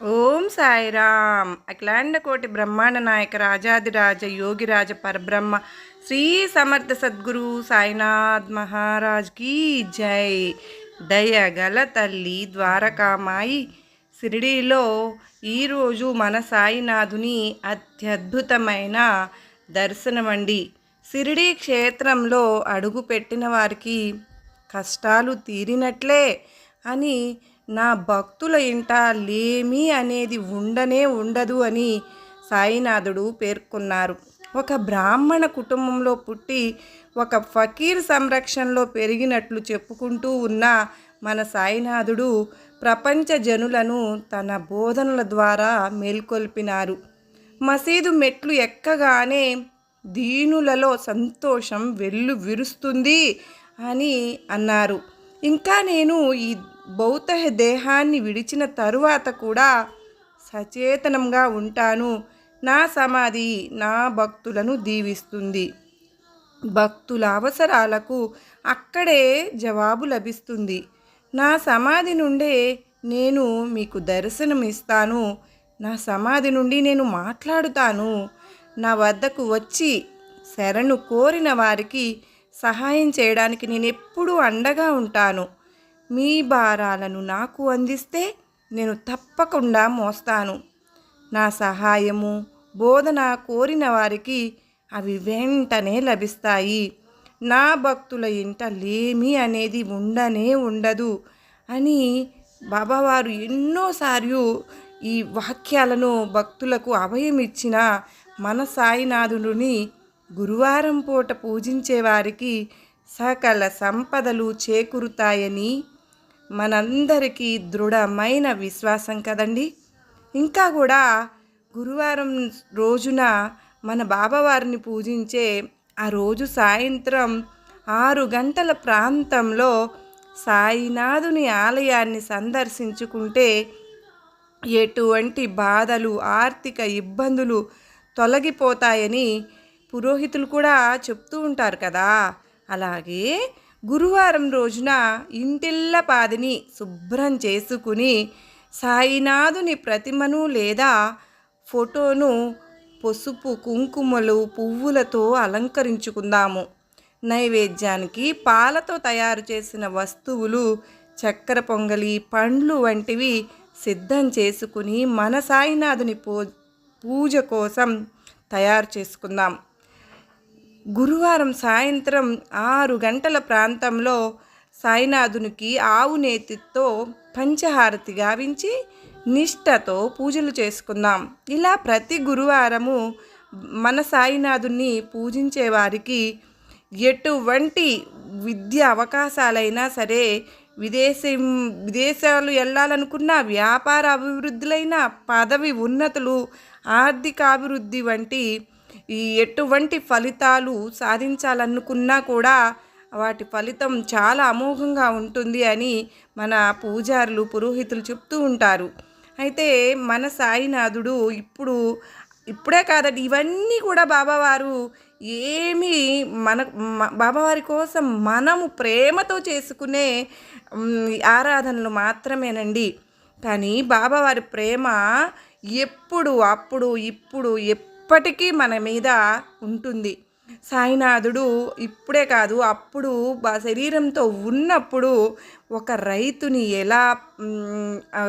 ఓం సాయిరామ్. అఖిలాండ కోటి బ్రహ్మాండ నాయక రాజాదిరాజ యోగిరాజ పరబ్రహ్మ శ్రీ సమర్థ సద్గురు సాయినాథ్ మహారాజ్ కీ జై. దయగల తల్లి ద్వారకామాయి షిరిడీలో ఈరోజు మన సాయినాథుని అత్యద్భుతమైన దర్శనమండి. షిరిడీ క్షేత్రంలో అడుగు పెట్టిన వారికి కష్టాలు తీరినట్లే అని నా భక్తుల ఇంట లేమి అనేది ఉండనే ఉండదు అని సాయినాథుడు పేర్కొన్నారు. ఒక బ్రాహ్మణ కుటుంబంలో పుట్టి ఒక ఫకీర్ సంరక్షణలో పెరిగినట్లు చెప్పుకుంటూ ఉన్న మన సాయినాథుడు ప్రపంచ జనులను తన బోధనల ద్వారా మేల్కొల్పినారు. మసీదు మెట్లు ఎక్కగానే దీనులలో సంతోషం వెల్లు విరుస్తుంది అని అన్నారు. ఇంకా నేను ఈ భౌత దేహాన్ని విడిచిన తరువాత కూడా సచేతనంగా ఉంటాను. నా సమాధి నా భక్తులను దీవిస్తుంది. భక్తుల అవసరాలకు అక్కడే జవాబు లభిస్తుంది. నా సమాధి నుండే నేను మీకు దర్శనం ఇస్తాను నా సమాధి నుండి నేను మాట్లాడుతాను. నా వద్దకు వచ్చి శరణు కోరిన వారికి సహాయం చేయడానికి నేను ఎప్పుడూ అండగా ఉంటాను. మీ భారాలను నాకు అందిస్తే నేను తప్పకుండా మోస్తాను. నా సహాయము బోధన కోరిన వారికి అవి వెంటనే లభిస్తాయి. నా భక్తుల ఇంట లేమి అనేది ఉండనే ఉండదు అని బాబావారు ఎన్నోసార్లు ఈ వాక్యాలను భక్తులకు అభయం ఇచ్చిన మన సాయినాథుడిని గురువారం పూట పూజించేవారికి సకల సంపదలు చేకూరుతాయని మనందరికీ దృఢమైన విశ్వాసం కదండి. ఇంకా కూడా గురువారం రోజున మన బాబావారిని పూజించే ఆ రోజు సాయంత్రం ఆరు గంటల ప్రాంతంలో సాయినాథుని ఆలయాన్ని సందర్శించుకుంటే ఎటువంటి బాధలు ఆర్థిక ఇబ్బందులు తొలగిపోతాయని పురోహితులు కూడా చెప్తూ ఉంటారు కదా. అలాగే గురువారం రోజున ఇంటిల్ల పాదిని శుభ్రం చేసుకుని సాయినాథుని ప్రతిమను లేదా ఫోటోను పసుపు కుంకుమలు పువ్వులతో అలంకరించుకుందాము. నైవేద్యానికి పాలతో తయారు చేసిన వస్తువులు చక్కెర పొంగలి పండ్లు వంటివి సిద్ధం చేసుకుని మన సాయినాథుని పూ పూజ కోసం తయారు చేసుకుందాం. గురువారం సాయంత్రం ఆరు గంటల ప్రాంతంలో సాయినాథునికి ఆవు నేతితో పంచహారతి గావించి నిష్టతో పూజలు చేసుకుందాం. ఇలా ప్రతి గురువారము మన సాయినాథుని పూజించే వారికి ఎటువంటి విద్య అవకాశాలైనా సరే విదేశం విదేశాలు వెళ్ళాలనుకున్న వ్యాపార అభివృద్ధులైన పదవి ఉన్నతులు ఆర్థికాభివృద్ధి వంటి ఈ ఎటువంటి ఫలితాలు సాధించాలనుకున్నా కూడా వాటి ఫలితం చాలా అమోఘంగా ఉంటుంది అని మన పూజారులు పురోహితులు చెప్తూ ఉంటారు. అయితే మన సాయినాథుడు ఇప్పుడు ఇప్పుడే కాదండి ఇవన్నీ కూడా బాబావారు ఏమి మన బాబావారి కోసం మనము ప్రేమతో చేసుకునే ఆరాధనలు మాత్రమేనండి. కానీ బాబావారి ప్రేమ ఎప్పుడు అప్పుడు ఇప్పుడు ఎప్పటికీ మన మీద ఉంటుంది. సాయినాథుడు ఇప్పుడే కాదు అప్పుడు శరీరంతో ఉన్నప్పుడు ఒక రైతుని ఎలా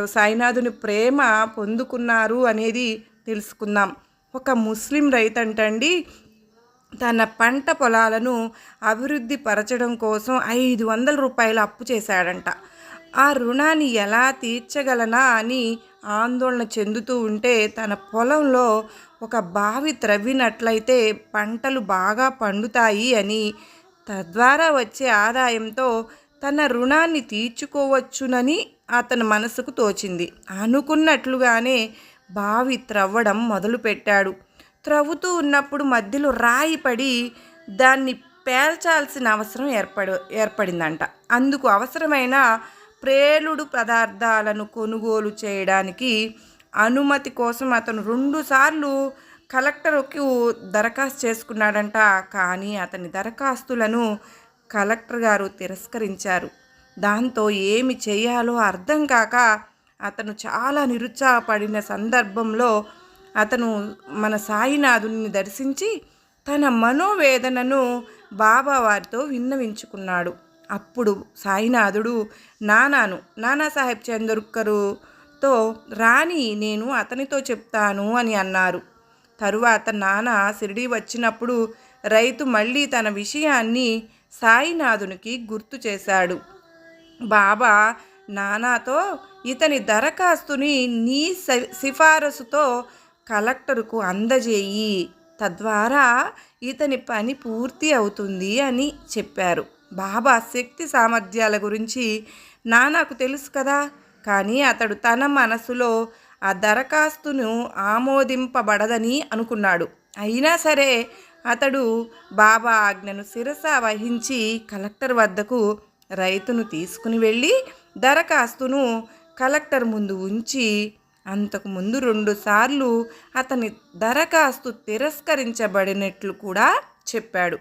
సాయినాథుని ప్రేమ పొందుకున్నారు అనేది తెలుసుకుందాం. ఒక ముస్లిం రైతు అంటండి తన పంట పొలాలను అభివృద్ధి పరచడం కోసం ఐదు వందల రూపాయలు అప్పు చేశాడంట. ఆ రుణాన్ని ఎలా తీర్చగలనా అని ఆందోళన చెందుతూ ఉంటే తన పొలంలో ఒక బావి త్రవ్వినట్లయితే పంటలు బాగా పండుతాయి అని తద్వారా వచ్చే ఆదాయంతో తన రుణాన్ని తీర్చుకోవచ్చునని అతని మనసుకు తోచింది. అనుకున్నట్లుగానే బావి త్రవ్వడం మొదలుపెట్టాడు. త్రవ్వుతూ ఉన్నప్పుడు మధ్యలో రాయి పడి దాన్ని పేల్చాల్సిన అవసరం ఏర్పడ ఏర్పడిందంట. అందుకు అవసరమైన ప్రేలుడు పదార్థాలను కొనుగోలు చేయడానికి అనుమతి కోసం అతను రెండుసార్లు కలెక్టర్కి దరఖాస్తు చేసుకున్నాడంట. కానీ అతని దరఖాస్తులను కలెక్టర్ గారు తిరస్కరించారు. దాంతో ఏమి చేయాలో అర్థం కాక అతను చాలా నిరుత్సాహపడిన సందర్భంలో అతను మన సాయినాథుని దర్శించి తన మనోవేదనను బాబా వారితో విన్నవించుకున్నాడు. అప్పుడు సాయినాథుడు నానాను నానాసాహెబ్ తో రాని నేను అతనితో చెప్తాను అని అన్నారు. తరువాత నాన్న షిరిడి వచ్చినప్పుడు రైతు మళ్ళీ తన విషయాన్ని సాయినాథునికి గుర్తు చేశాడు. బాబా నానాతో ఇతని దరఖాస్తుని నీ స- సిఫారసుతో కలెక్టర్కు అందజేయి. తద్వారా ఇతని పని పూర్తి అవుతుంది అని చెప్పారు. బాబా శక్తి సామర్థ్యాల గురించి నానాకు తెలుసు కదా? కానీ అతడు తన మనసులో ఆ దరఖాస్తును ఆమోదింపబడదని అనుకున్నాడు. అయినా సరే అతడు బాబా ఆజ్ఞను శిరస వహించి కలెక్టర్ వద్దకు రైతును తీసుకుని వెళ్ళి దరఖాస్తును కలెక్టర్ ముందు ఉంచి అంతకు ముందు రెండుసార్లు అతని దరఖాస్తు తిరస్కరించబడినట్లు కూడా చెప్పాడు.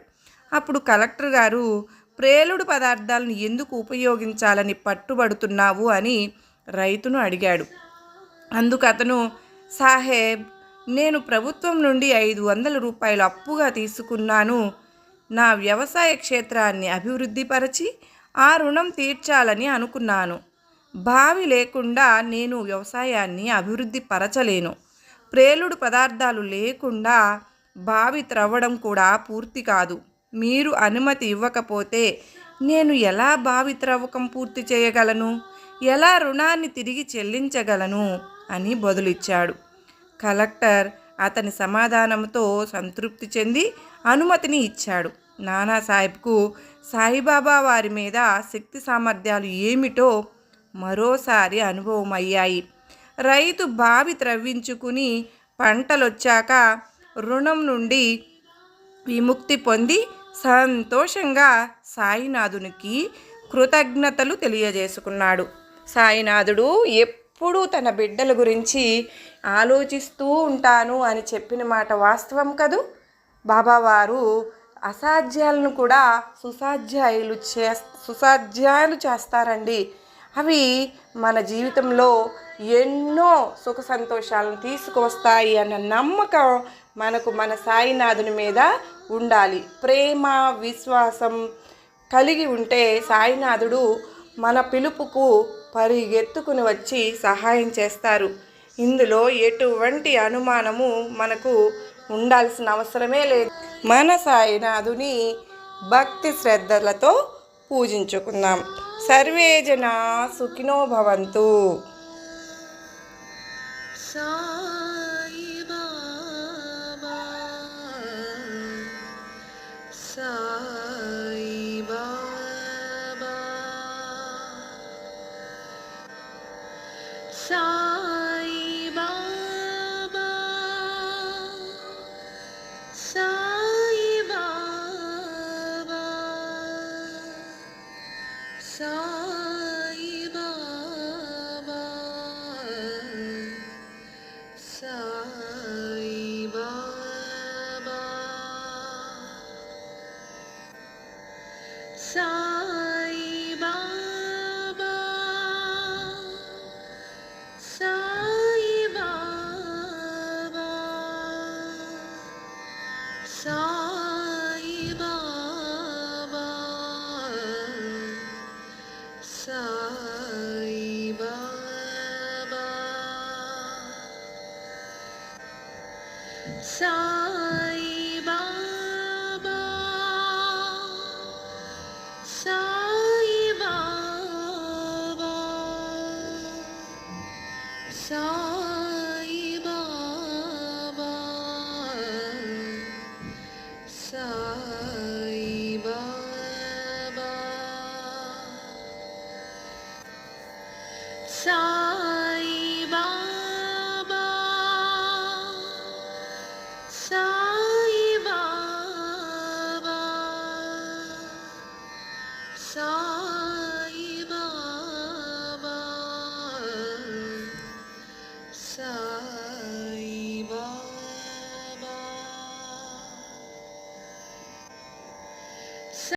అప్పుడు కలెక్టర్ గారు ప్రేలుడు పదార్థాలను ఎందుకు ఉపయోగించాలని పట్టుబడుతున్నావు? అని రైతును అడిగాడు. అందుకు అతను సాహెబ్ నేను ప్రభుత్వం నుండి ఐదు వందల రూపాయలు అప్పుగా తీసుకున్నాను. నా వ్యవసాయ క్షేత్రాన్ని అభివృద్ధిపరచి ఆ రుణం తీర్చాలని అనుకున్నాను. బావి లేకుండా నేను వ్యవసాయాన్ని అభివృద్ధి పరచలేను ప్రేలుడు పదార్థాలు లేకుండా బావి త్రవ్వడం కూడా పూర్తి కాదు. మీరు అనుమతి ఇవ్వకపోతే నేను ఎలా బావి త్రవ్వకం పూర్తి చేయగలను? ఎలా రుణాన్ని తిరిగి చెల్లించగలను? అని బదులిచ్చాడు. కలెక్టర్ అతని సమాధానంతో సంతృప్తి చెంది అనుమతిని ఇచ్చాడు. నానాసాహెబ్కు సాయిబాబా వారి మీద శక్తి సామర్థ్యాలు ఏమిటో మరోసారి అనుభవమయ్యాయి. రైతు బావి త్రవ్వించుకుని పంటలొచ్చాక రుణం నుండి విముక్తి పొంది సంతోషంగా సాయినాథునికి కృతజ్ఞతలు తెలియజేసుకున్నాడు. సాయినాథుడు ఎప్పుడూ తన బిడ్డల గురించి ఆలోచిస్తూ ఉంటాను అని చెప్పిన మాట వాస్తవం కదూ? బాబావారు అసాధ్యాలను కూడా సుసాధ్యాయులు చే సుసాధ్యాలు చేస్తారండి. అవి మన జీవితంలో ఎన్నో సుఖ సంతోషాలను తీసుకువస్తాయి అన్న నమ్మకం మనకు మన సాయినాథుని మీద ఉండాలి. ప్రేమ విశ్వాసం కలిగి ఉంటే సాయినాథుడు మన పిలుపుకు పరిగెత్తుకుని వచ్చి సహాయం చేస్తారు. ఇందులో ఎటువంటి అనుమానము మనకు ఉండాల్సిన అవసరమే లేదు. మన సాయినాథుని భక్తి శ్రద్ధలతో పూజించుకుందాం. సర్వే జన సుఖినో భవంతు. sun.